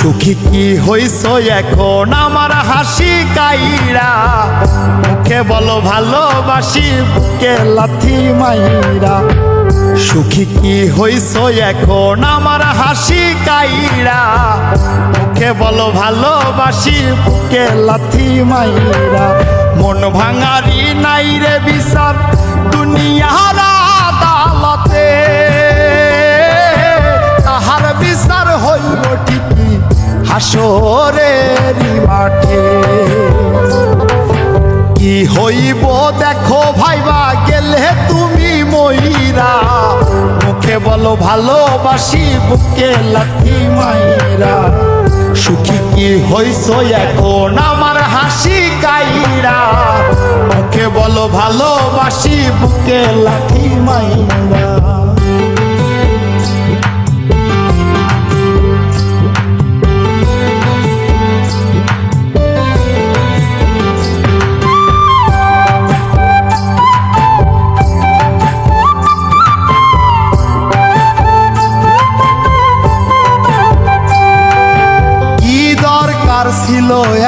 কি হইছ এখন? আমার হাসি কাইরা মুখে বলো ভালোবাসি, বুকে লাথি মাইরা। সুখী কি হইছ এখন? আমার হাসি কাইরা মুখে বলো ভালোবাসি, বুকে লাথি মাইরা। মন ভাঙারি নাই রে বিচার, দুনিয়ার হাসরের মাঠে। কি হইব দেখো ভাইবা, গেলে তুমি ময়রা মুখে বলো ভালোবাসি, বুকে লাথি মাইরা। সুখী কি হইছ এখন আমার হাসি কাইরা। মুখে বলো ভালোবাসি, বুকে লাথি মাইরা।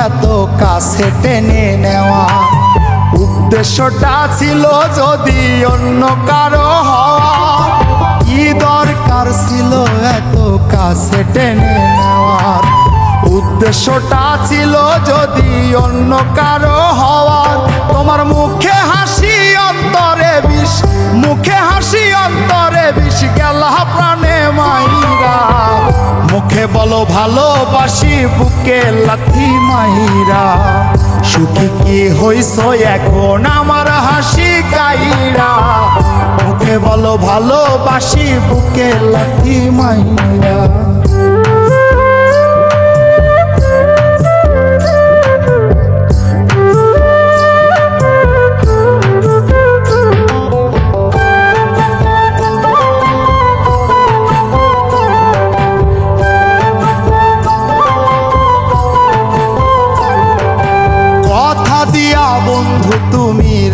এত কাছে টেনে নেওয়া। উদ্দেশ্যটা ছিল যদি অন্য কারও হওয়া। কি দরকার ছিল এত কাছে টেনে নেওয়ার? উদ্দেশ্যটা ছিল যদি অন্য কারও হওয়ার তোমার মুখে হাসি অন্তরে বিষ, মুখে হাসি অন্তরে বিষ, গেল প্রাণে মাইরা। বলো ভালোবাসি বুকে লাথি মাহিরা সুখী কি হইস এখন আমার হাসি কাইরা? বুকে বলো ভালোবাসি বুকে লাথি মাইরা।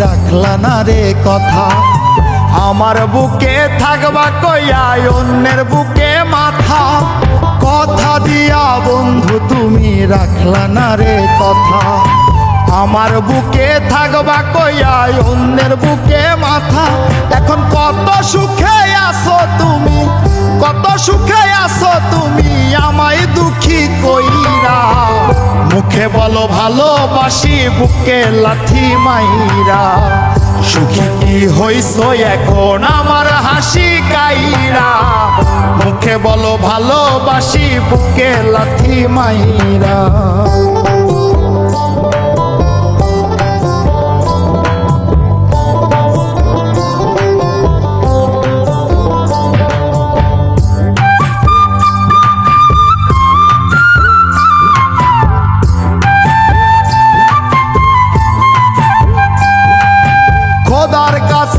রাখলা না রে কথা। আমার বুকে থাকবা কইয়া অন্যের বুকে মাথা। কথা দিয়া বন্ধু, তুমি রাখলা না রে কথা। আমার বুকে থাকবা কইয়া অন্যের বুকে মাথা। এখন কত সুখে আছো তুমি, কত সুখে আছো তুমি? মুখে বলো ভালোবাসি, বুকে লাথি মাইরা। সুখী কি হইস এখন আমার হাসি কাইরা? মুখে বলো ভালোবাসি, বুকে লাথি মাইরা।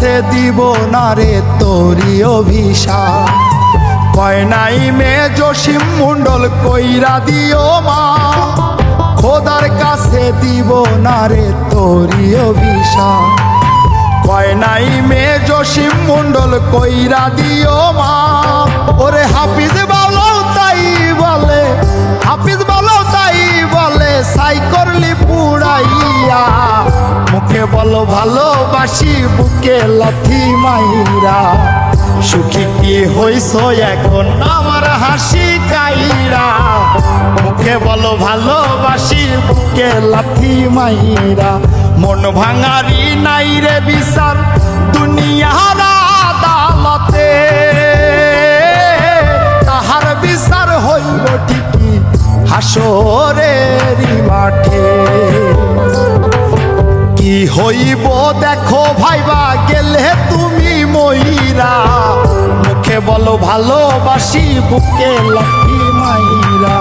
কাছে দিব না রে তোরি অভিশাপ? কয় নাই মে জসিম মুন্ডল কইরা দিও মা। খোদার কাছে দিব না রে তোরি অভিশাপ। কয় নাই মে জসিম মুন্ডল কইরা দিও মা। ওরে হাফিজ বলো তাই বলে, হাফিজ মুখে বলো ভালোবাসি, বুকে লাথি মাইরা। সুখী কি হইছ এখন? আমার হাসি কাইরা মুখে বলো ভালোবাসি, বুকে লাথি মাইরা। মন ভাঙারি নাই রে বিচার দুনিয়ার আদালতে। তাহার বিচার হইল ঠিকই হাসরের হইব দেখো ভাইবা, গেলে তুমি ময়রা মুখে বলো ভালোবাসি, বুকে লাঠি মাইরা।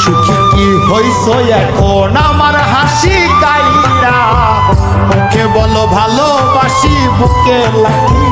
সুখী কি হইছ এখন আমার হাসি কাইরা? মুখে বলো ভালোবাসি, বুকে মাইরা